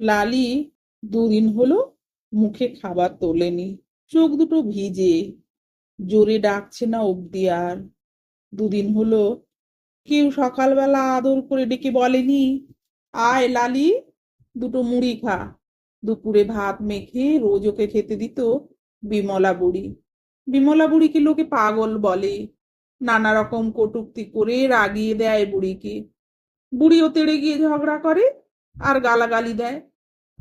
লালি দুদিন হলো মুখে খাবার তোলেনি। চোখ দুটো ভিজে, জোরে ডাকছে না অব্দি আর। দুদিন হলো কেউ সকালবেলা আদর করে ডেকে বলেনি, আয় লালি, দুটো মুড়ি খা। দুপুরে ভাত মেখে রোজ ওকে খেতে দিত বিমলা বুড়ি। বিমলা বুড়িকে লোকে পাগল বলে, নানা রকম কটূক্তি করে রাগিয়ে দেয় বুড়িকে। বুড়িও তেড়ে গিয়ে ঝগড়া করে আর গালাগালি দেয়।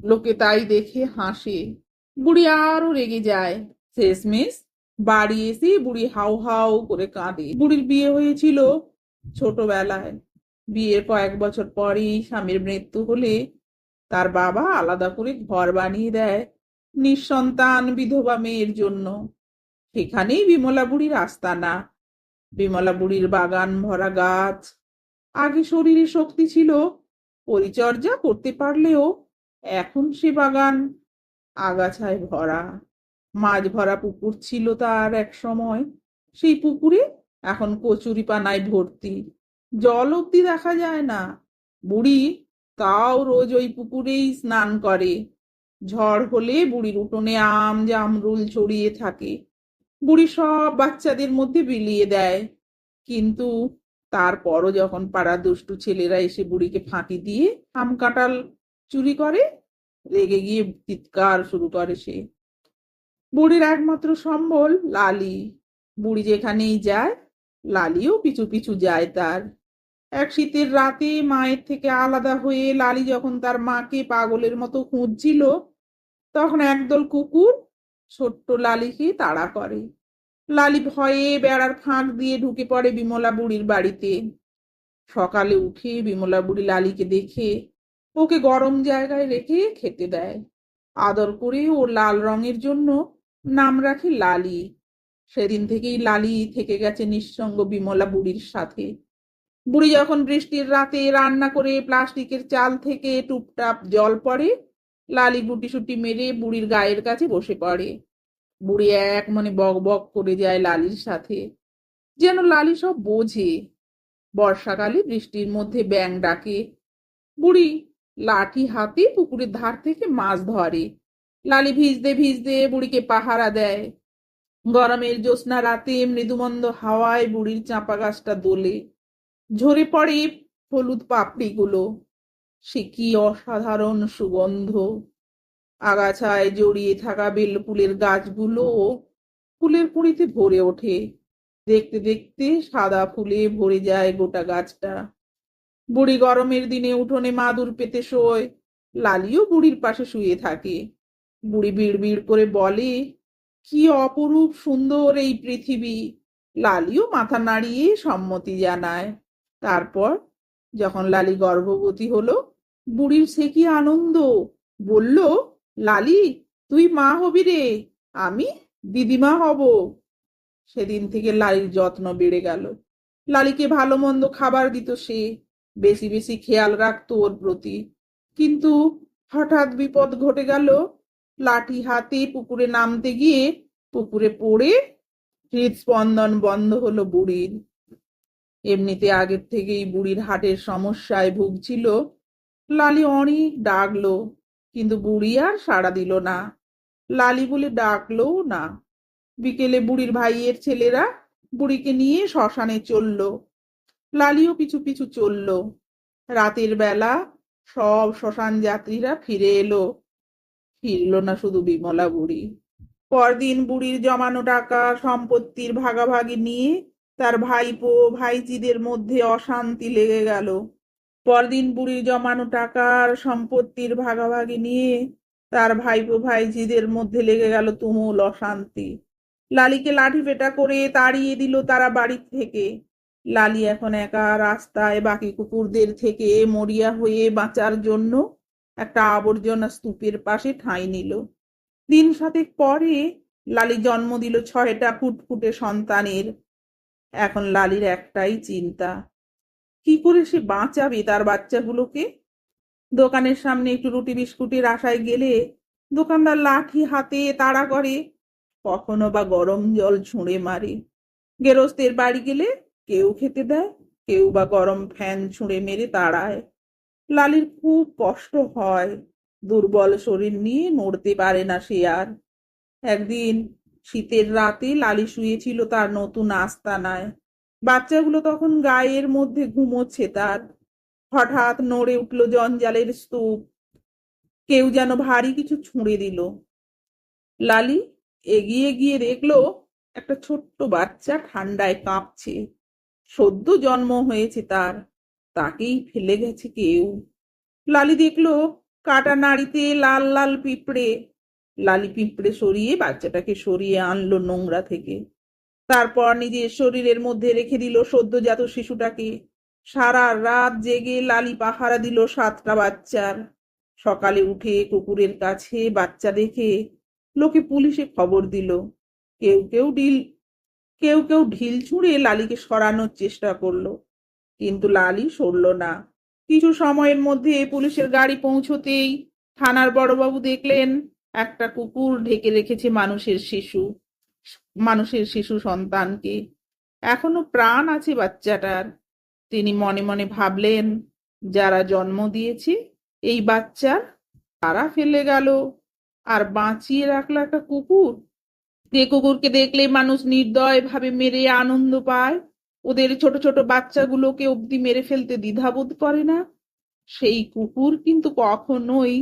লোকে তাই দেখে হাসে। বুড়ি আরও রেগে যায়। শেষমেশ বাড়ি এসে বুড়ি হাউ হাউ করে কাঁদে। বুড়ির বিয়ে হয়েছিল ছোটবেলায়। বিয়ের কয়েক বছর পরেই স্বামীর মৃত্যু হলে তার বাবা আলাদা করে ঘর বানিয়ে দেয় নিঃসন্তান বিধবা মেয়ের জন্য। সেখানেই বিমলা বুড়ির আস্তানা। বিমলা বুড়ির বাগান ভরা গাছ। আগে শরীরে শক্তি ছিল। পরিচর্যা করতে পারলেও এখন সে বাগান আগাছায় ভরা। মাছ ভরা পুকুর ছিল তার এক সময়। সেই পুকুরে এখন কচুরি পানায় ভর্তি। জল অব্দি দেখা যায় না। বুড়ি তাও রোজ ওই পুকুরেই স্নান করে। ঝড় হলে বুড়ির উঠোনে আম জামরুল ছড়িয়ে থাকে। বুড়ি সব বাচ্চাদের মধ্যে বিলিয়ে দেয়। কিন্তু তারপরও যখন পাড়া দুষ্টু ছেলেরা এসে বুড়িকে ফাঁকি দিয়ে আম কাঁঠাল চুরি করে রেগে গিয়ে চিৎকার শুরু করে সে। বুড়ির একমাত্র সম্বল লালি। বুড়ি যেখানেই যায়, লালিও পিছু পিছু যায় তার। এক শীতের রাতে মায়ের থেকে আলাদা হয়ে লালি যখন তার মাকে পাগলের মতো খুঁজছিল, তখন একদল কুকুর ছোট্ট লালিকে তাড়া করে। লালি ভয়ে বেড়ার ফাঁক দিয়ে ঢুকে পড়ে বিমলা বুড়ির বাড়িতে। সকালে উঠে বিমলা বুড়ি লালিকে দেখে ওকে গরম জায়গায় রেখে খেতে দেয়। আদর করে ও লাল রঙের জন্য নাম রাখে লালি। সেদিন থেকেই লালি থেকে গেছে নিঃসঙ্গ বিমলা বুড়ির সাথে। বুড়ি যখন বৃষ্টির রাতে রান্না করে প্লাস্টিকের চাল থেকে টুপটাপ জল পড়ে, লালি গুটি সুটি মেরে বুড়ির গায়ের কাছে বসে পড়ে। বুড়ি এক মনে বক বক করে যায় লালির সাথে। যেন লালি সব বোঝে। বর্ষাকালে বৃষ্টির মধ্যে ব্যাং ডাকে। বুড়ি লাঠি হাতে পুকুরের ধার থেকে মাছ ধরে। লালি ভিজতে ভিজতে বুড়িকে পাহারা দেয়। গরমের জ্যোৎস্না রাতে মৃদুমন্দ হাওয়ায় বুড়ির চাঁপা গাছটা দোলে। ঝরে পড়ে হলুদ পাপড়িগুলো। সে কি অসাধারণ সুগন্ধ। আগাছায় জড়িয়ে থাকা বেলফুলের গাছগুলো ফুলের কুঁড়িতে ভরে ওঠে। দেখতে দেখতে সাদা ফুলে ভরে যায় গোটা গাছটা। বুড়ি গরমের দিনে উঠোনে মাদুর পেতে শোয়, লালিও বুড়ির পাশে শুয়ে থাকে। বুড়ি বিড় বিড় করে বলে, কি অপরূপ সুন্দর এই পৃথিবী। লালিও মাথা নাড়িয়ে সম্মতি জানায়। তারপর যখন লালি গর্ভবতী হলো, বুড়ির সে কি আনন্দ? বলল, লালি, তুই মা হবি রে, আমি দিদিমা হব। সেদিন থেকে লালির যত্ন বেড়ে গেল। লালিকে ভালো মন্দ খাবার দিত সে। বেশি বেশি খেয়াল রাখতো ওর প্রতি। কিন্তু হঠাৎ বিপদ ঘটে গেল। লাঠি হাতে পুকুরে নামতে গিয়ে পুকুরে পড়ে হৃদস্পন্দন বন্ধ হলো বুড়ির। এমনিতে আগের থেকেই বুড়ির হাটের সমস্যায় ভুগছিল। লালি অনেক ডাকলো, কিন্তু বুড়ি আর সাড়া দিল না। লালি বলে ডাকলোও না। বিকেলে বুড়ির ভাইয়ের ছেলেরা বুড়িকে নিয়ে শ্মশানে চলল। লালিও পিছু পিছু চলল। রাতের বেলা সব শ্মশান যাত্রীরা ফিরে এলো। ফিরল না শুধু বিমলা বুড়ি। পরদিন বুড়ির জমানো টাকা, সম্পত্তির ভাগাভাগি নিয়ে তার ভাইপো, ভাইজিদের মধ্যে অশান্তি লেগে গেল। পরদিন বুড়ির জমানো টাকার সম্পত্তির ভাগাভাগি নিয়ে তার ভাইপো, ভাইজিদের মধ্যে লেগে গেল তুমুল অশান্তি। লালিকে লাঠি পেটা করে তাড়িয়ে দিল তারা বাড়ি থেকে। লালি এখন একা রাস্তায় বাকি কুকুরদের থেকে মরিয়া হয়ে বাঁচার জন্য একটা আবর্জনা স্তূপের পাশে ঠাঁই নিল। দিন সাতেক পরে লালি জন্ম দিল ছয়টা ফুটফুটে সন্তানের। এখন লালির একটাই চিন্তা, কি করে সে বাঁচাবে তার বাচ্চাগুলোকে? দোকানের সামনে একটু রুটি বিস্কুটের আশায় গেলে দোকানদার লাঠি হাতে তাড়া করে, কখনো বা গরম জল ছুঁড়ে মারে। গেরস্তের বাড়ি গেলে কেউ খেতে দেয়, কেউ বা গরম ফ্যান ছুঁড়ে মেরে তাড়ায় লালির খুব কষ্ট হয়, দুর্বল শরীর নিয়ে নড়তে পারে না সে আর। একদিন শীতের রাতে লালি শুয়েছিল তার নতুন আস্তানায়। বাচ্চাগুলো তখন গায়ের মধ্যে ঘুমোচ্ছে তার। হঠাৎ নড়ে উঠল জঞ্জালের স্তূপ। কেউ যেন ভারী কিছু ছুঁড়ে দিল। লালি এগিয়ে গিয়ে দেখল একটা ছোট্ট বাচ্চা ঠান্ডায় কাঁপছে। সদ্য জন্ম হয়েছে তার। তাকেই ফেলে গেছে কেউ। লালি দেখল, কাটা নাড়িতে লাল লাল পিঁপড়ে। লালি পিঁপড়ে সরিয়ে বাচ্চাটাকে সরিয়ে আনলো নোংরা থেকে। তারপর নিজের শরীরের মধ্যে রেখে দিল সদ্যজাত শিশুটাকে। সারা রাত জেগে লালি পাহারা দিল সাতটা বাচ্চার। সকালে উঠে কুকুরের কাছে বাচ্চা দেখে লোকে পুলিশে খবর দিল। কেউ কেউ ডিল কেউ কেউ ঢিল ছুঁড়ে লালিকে সরানোর চেষ্টা করল। কিন্তু লালি সরল না। কিছু সময়ের মধ্যে পুলিশের গাড়ি পৌঁছতেই থানার বড়বাবু দেখলেন, একটা কুকুর ঢেকে রেখেছে মানুষের শিশু মানুষের শিশু সন্তানকে। এখনও প্রাণ আছে বাচ্চাটার। তিনি মনে মনে ভাবলেন, যারা জন্ম দিয়েছে, এই বাচ্চার তারা ফেলে গেল। আর বাঁচিয়ে রাখল একটা কুকুর। যে কুকুরকে দেখলে মানুষ নির্দয় ভাবে মেরে আনন্দ পায়। ওদের ছোট ছোট বাচ্চাগুলোকে অবধি মেরে ফেলতে দ্বিধাবোধ করে না। সেই কুকুর কিন্তু কখনোই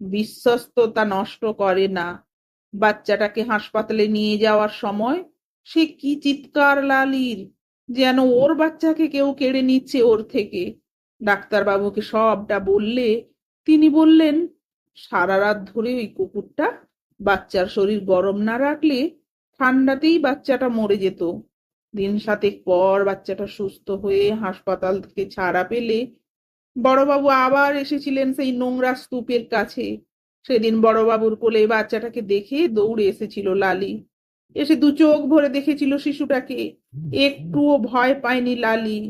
বিশ্বস্ততা নষ্ট করে না। বাচ্চাটাকে হাসপাতালে নিয়ে যাওয়ার সময় সে কি চিৎকার লালির, যেন ওর বাচ্চাকে কেউ কেড়ে নিচ্ছে ওর থেকে। ডাক্তারবাবুকে সবটা বললে তিনি বললেন, সারা রাত ধরে ওই কুকুরটা বাচ্চার শরীর গরম না রাখলে ঠান্ডাতেই বাচ্চাটা মরে যেত। দিন সাতেক পর বাচ্চাটা সুস্থ হয়ে হাসপাতাল থেকে ছাড়া পেলে বড়বাবু আবার এসেছিলেন সেই নোংরা স্তূপের কাছে। সেদিন বড়বাবুর কোলে বাচ্চাটাকে দেখে দৌড়ে এসেছিল লালি। এসে দু চোখ ভরে দেখেছিল শিশুটাকে। একটুও ভয় পায়নি লালি।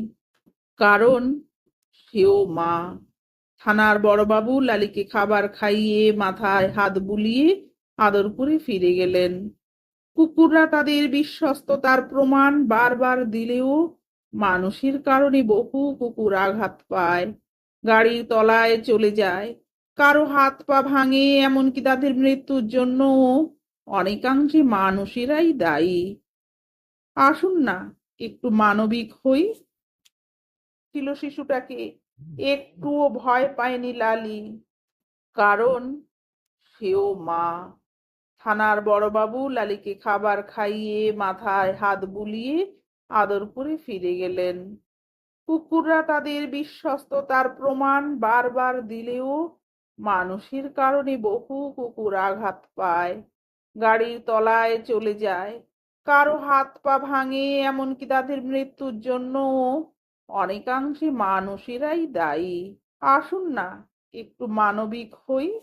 কারণ সেও মা। থানার বড়বাবু লালিকে খাবার খাইয়ে মাথায় হাত বুলিয়ে আদর করে ফিরে গেলেন। কুকুররা তাদের বিশ্বস্ততার প্রমাণ বারবার দিলেও মানুষের কারণে বহু কুকুর আঘাত পায়। গাড়ির তলায় চলে যায়। কারও হাত পা ভাঙে, এমনকি তাদের মৃত্যুর জন্য অনেকাংশে মানুষেরাই দায়ী। আসুন না, একটু মানবিক হই। ছিল শিশুটাকে একটুও ভয় পায়নি লালি, কারণ সেও মা। থানার বড়বাবু লালিকে খাবার খাইয়ে মাথায় হাত বুলিয়ে আদর করে ফিরে গেলেন। কুকুররা তাদের বিশ্বস্ততার প্রমাণ বারবার দিলেও মানুষের কারণে বহু কুকুর আঘাত পায়। গাড়ির তলায় চলে যায়। কারও হাত পা ভাঙে, এমনকি তাদের মৃত্যুর জন্য অনেকাংশে মানুষেরাই দায়ী। আসুন না, একটু মানবিক হই।